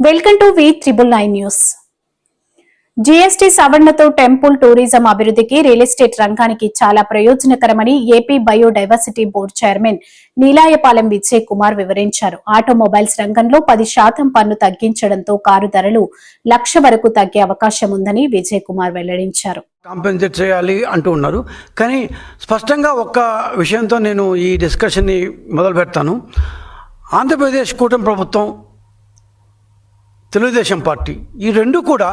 Welcome to V triple nine news GST సవరణతో temple tourism అభివృద్ధికి real estate రంగానికి చాలా ప్రయోజనకరమని AP biodiversity board chairman Neelayapalem Vijay Kumar వివరించారు automobiles రంగంలో పది శాతం పన్ను తగ్గించడంతో కారు ధరలు లక్ష వరకు తగ్గే అవకాశం ఉందని విజయ్ కుమార్ వెల్లడించారు కాంపెన్సేట్ చేయాలి అంటూ ఉన్నారు కానీ స్పష్టంగా ఒక్క విషయంతో నేను ఈ డిస్కషన్ని మొదలు పెడతాను ఆంధ్రప్రదేశ్ కూటమి ప్రభుత్వం తెలుగుదేశం పార్టీ. ఈ రెండు కూడా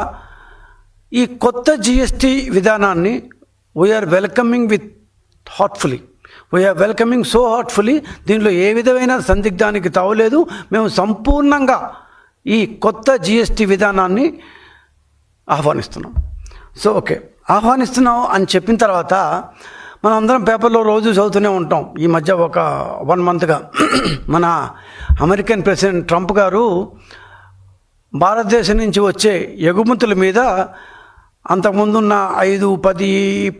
ఈ కొత్త జిఎస్టి విధానాన్ని we're welcoming with heartfully we're welcoming so heartfully దీనిలో ఏ విధమైన సందిగ్ధానికి తావులేదు. మేము సంపూర్ణంగా ఈ కొత్త జిఎస్టి విధానాన్ని ఆహ్వానిస్తున్నాం. సో ఓకే ఆహ్వానిస్తున్నాం అని చెప్పిన తర్వాత మనం అందరం పేపర్లో రోజు చదువుతూనే ఉంటాం. ఈ మధ్య ఒక వన్ మంత్గా మన అమెరికన్ ప్రెసిడెంట్ ట్రంప్ గారు భారతదేశం నుంచి వచ్చే ఎగుమతుల మీద అంతకుముందున్న ఐదు పది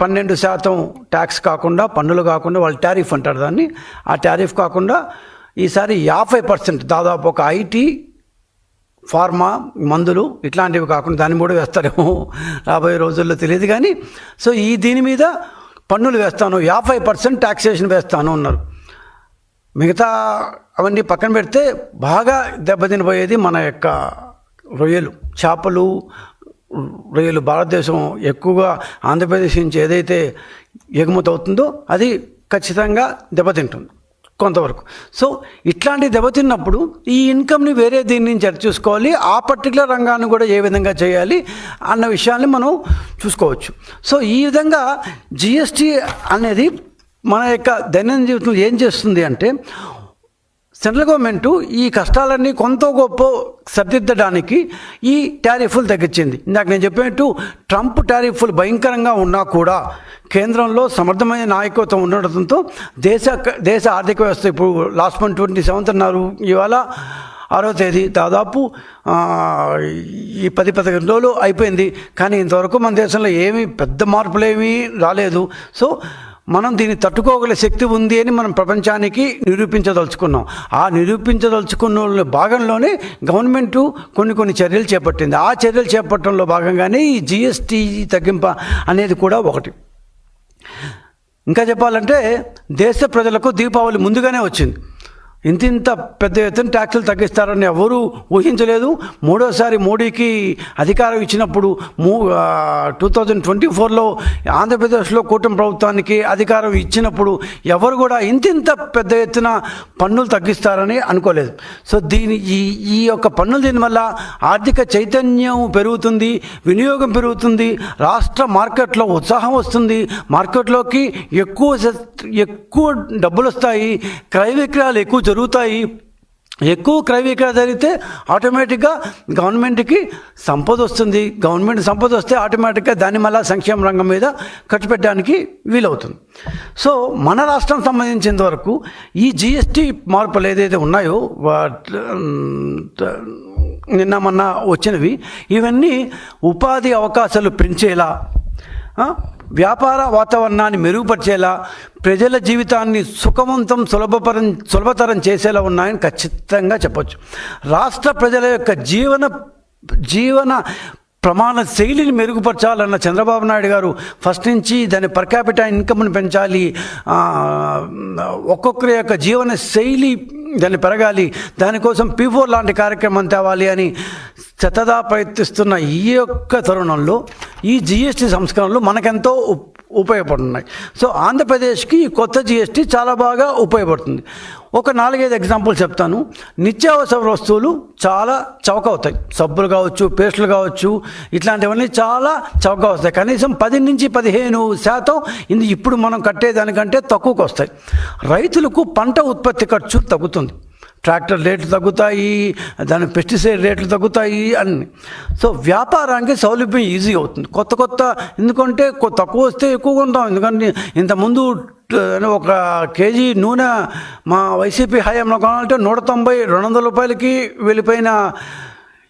పన్నెండు శాతం ట్యాక్స్ కాకుండా పన్నులు కాకుండా వాళ్ళు టారిఫ్ అంటారు దాన్ని. ఆ టారిఫ్ కాకుండా ఈసారి యాభై పర్సెంట్ దాదాపు ఒక ఐటీ ఫార్మా మందులు ఇట్లాంటివి కాకుండా దాన్ని కూడా వేస్తారేమో రాబోయే రోజుల్లో తెలియదు కానీ సో ఈ దీని మీద పన్నులు వేస్తాను యాభై పర్సెంట్ ట్యాక్సేషన్ వేస్తాను అన్నారు. మిగతా అవన్నీ పక్కన పెడితే బాగా దెబ్బతినిపోయేది మన యొక్క రొయ్యలు చేపలు రొయ్యలు భారతదేశం ఎక్కువగా ఆంధ్రప్రదేశ్ నుంచి ఏదైతే ఎగుమతి అవుతుందో అది ఖచ్చితంగా దెబ్బతింటుంది కొంతవరకు. సో ఇట్లాంటి దెబ్బతిన్నప్పుడు ఈ ఇన్కమ్ని వేరే దీని నుంచి ఎట్లా చూసుకోవాలి? ఆ పర్టికులర్ రంగాన్ని కూడా ఏ విధంగా చేయాలి? అన్న విషయాన్ని మనం చూసుకోవచ్చు. సో ఈ విధంగా జిఎస్టీ అనేది మన యొక్క దైనందిన జీవితంలో ఏం చేస్తుంది అంటే సెంట్రల్ గవర్నమెంట్ ఈ కష్టాలన్నీ కొంత గొప్ప సరిదిద్దడానికి ఈ టారిఫ్లు తగ్గించింది. ఇందాక నేను చెప్పినట్టు ట్రంప్ టారిఫ్లు భయంకరంగా ఉన్నా కూడా కేంద్రంలో సమర్థమైన నాయకత్వం ఉండడంతో దేశ దేశ ఆర్థిక వ్యవస్థ ఇప్పుడు లాస్ట్ మంత్ ట్వంటీ సెవెంత్ అన్నారు. ఇవాళ ఆరో తేదీ దాదాపు ఈ పది పదిహేను రోజులు అయిపోయింది. కానీ ఇంతవరకు మన దేశంలో ఏమీ పెద్ద మార్పులు ఏమీ రాలేదు. సో మనం దీన్ని తట్టుకోగల శక్తి ఉంది అని మనం ప్రపంచానికి నిరూపించదలుచుకున్నాం. ఆ నిరూపించదలుచుకున్న భాగంలోనే గవర్నమెంట్ కొన్ని కొన్ని చర్యలు చేపట్టింది. ఆ చర్యలు చేపట్టడంలో భాగంగానే ఈ జిఎస్టీ తగ్గింప అనేది కూడా ఒకటి. ఇంకా చెప్పాలంటే దేశ ప్రజలకు దీపావళి ముందుగానే వచ్చింది. ఇంత ఇంత పెద్ద ఎత్తున ట్యాక్సులు తగ్గిస్తారని ఎవరూ ఊహించలేదు. మూడోసారి మోడీకి అధికారం ఇచ్చినప్పుడు మూ టూ థౌజండ్ ట్వంటీ ఫోర్లో ఆంధ్రప్రదేశ్లో కూటమి ప్రభుత్వానికి అధికారం ఇచ్చినప్పుడు ఎవరు కూడా ఇంత ఇంత పెద్ద ఎత్తున పన్నులు తగ్గిస్తారని అనుకోలేదు. సో దీని ఈ ఈ యొక్క పన్నులు దీనివల్ల ఆర్థిక చైతన్యం పెరుగుతుంది వినియోగం పెరుగుతుంది రాష్ట్ర మార్కెట్లో ఉత్సాహం వస్తుంది. మార్కెట్లోకి ఎక్కువ ఎక్కువ డబ్బులు వస్తాయి క్రయ విక్రయాలు ఎక్కువ జరుగుతాయి. ఎక్కువ క్రయ జరిగితే ఆటోమేటిక్గా గవర్నమెంట్కి సంపద వస్తుంది. గవర్నమెంట్ సంపద వస్తే ఆటోమేటిక్గా దాన్ని మళ్ళా సంక్షేమ రంగం మీద ఖర్చు పెట్టడానికి వీలవుతుంది. సో మన రాష్ట్రం సంబంధించినంత వరకు ఈ జిఎస్టీ మార్పులు ఏదైతే ఉన్నాయో నిన్న మొన్న వచ్చినవి ఇవన్నీ ఉపాధి అవకాశాలు పెంచేలా వ్యాపార వాతావరణాన్ని మెరుగుపరిచేలా ప్రజల జీవితాన్ని సుఖవంతం సులభపరం సులభతరం చేసేలా ఉన్నాయని ఖచ్చితంగా చెప్పచ్చు. రాష్ట్ర ప్రజల యొక్క జీవన జీవన ప్రమాణ శైలిని మెరుగుపరచాలన్న చంద్రబాబు నాయుడు గారు ఫస్ట్ నుంచి దాని పర్ క్యాపిటల్ ఇన్కమ్ని పెంచాలి. ఒక్కొక్కరి యొక్క జీవన శైలి దాన్ని పెరగాలి. దానికోసం పీఫోర్ లాంటి కార్యక్రమం తేవాలి అని చెత్తదా ప్రయత్నిస్తున్న ఈ యొక్క తరుణంలో ఈ జిఎస్టీ సంస్కరణలు మనకెంతో ఉపయోగపడుతున్నాయి. సో ఆంధ్రప్రదేశ్కి ఈ కొత్త జిఎస్టీ చాలా బాగా ఉపయోగపడుతుంది. ఒక నాలుగైదు ఎగ్జాంపుల్ చెప్తాను. నిత్యావసర వస్తువులు చాలా చౌక అవుతాయి సబ్బులు కావచ్చు పేస్టులు కావచ్చు ఇట్లాంటివన్నీ చాలా చౌక వస్తాయి కనీసం పది నుంచి పదిహేను శాతం ఇది ఇప్పుడు మనం కట్టేదానికంటే తక్కువకు వస్తాయి. రైతులకు పంట ఉత్పత్తి ఖర్చు తగ్గుతుంది. ట్రాక్టర్ రేట్లు తగ్గుతాయి దాని పెస్టిసైడ్ రేట్లు తగ్గుతాయి అన్ని. సో వ్యాపారానికి సౌలభ్యం ఈజీ అవుతుంది. కొత్త కొత్త ఎందుకంటే తక్కువ వస్తే ఎక్కువ కొంటాం ఎందుకంటే ఇంతకుముందు ఒక కేజీ నూనె మా వైసీపీ హయాంలో కొనాలంటే నూట తొంభై రెండు వందల రూపాయలకి వెళ్ళిపోయిన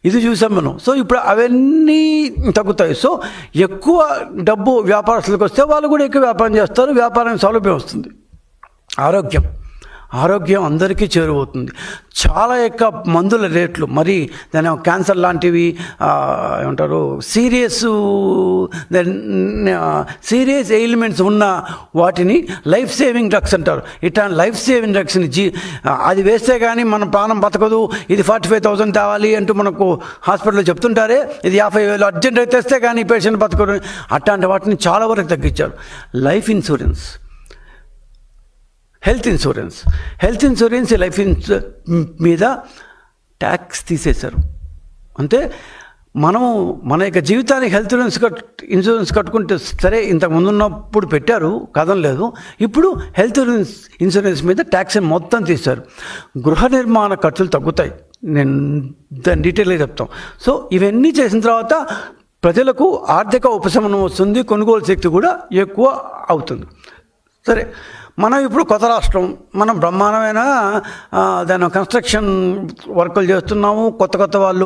ఇది చూసాం మనం. సో ఇప్పుడు అవన్నీ తగ్గుతాయి. సో ఎక్కువ డబ్బు వ్యాపారస్తులకు వస్తే వాళ్ళు కూడా ఎక్కువ వ్యాపారం చేస్తారు. వ్యాపారానికి సౌలభ్యం వస్తుంది. ఆరోగ్యం. ఆరోగ్యం అందరికీ చేరువవుతుంది. చాలా యొక్క మందుల రేట్లు మరి దాని క్యాన్సర్ లాంటివి ఏమంటారు సీరియస్ సీరియస్ ఎయిల్మెంట్స్ ఉన్న వాటిని లైఫ్ సేవింగ్ డ్రగ్స్ అంటారు. ఇట్లా లైఫ్ సేవింగ్ డ్రగ్స్ని జీ అది వేస్తే కానీ మన ప్రాణం బతకదు ఇది ఫార్టీ ఫైవ్ థౌసండ్ తేవాలి అంటూ మనకు హాస్పిటల్లో చెప్తుంటారే ఇది యాభై వేలు అర్జెంట్ అయితే తెస్తే కానీ పేషెంట్ బతకదు అట్లాంటి వాటిని చాలా వరకు తగ్గించారు. Life insurance. Health insurance. Health insurance life ఇన్సూ మీద ట్యాక్స్ తీసేశారు. అంటే మనము మన యొక్క జీవితానికి హెల్త్ ఇన్సూరెన్స్ కట్ ఇన్సూరెన్స్ కట్టుకుంటే సరే ఇంతకుముందు ఉన్నప్పుడు పెట్టారు కథం లేదు. ఇప్పుడు హెల్త్ ఇన్సూరెన్స్ ఇన్సూరెన్స్ మీద ట్యాక్స్ మొత్తం తీశారు. గృహ నిర్మాణ ఖర్చులు తగ్గుతాయి. నేను దాని డీటెయిల్గా చెప్తాం. సో ఇవన్నీ చేసిన తర్వాత ప్రజలకు ఆర్థిక ఉపశమనం వస్తుంది కొనుగోలు శక్తి కూడా ఎక్కువ అవుతుంది. సరే మనం ఇప్పుడు కొత్త రాష్ట్రం మనం బ్రహ్మాండమైన దాని కన్స్ట్రక్షన్ వర్కులు చేస్తున్నాము కొత్త కొత్త వాళ్ళు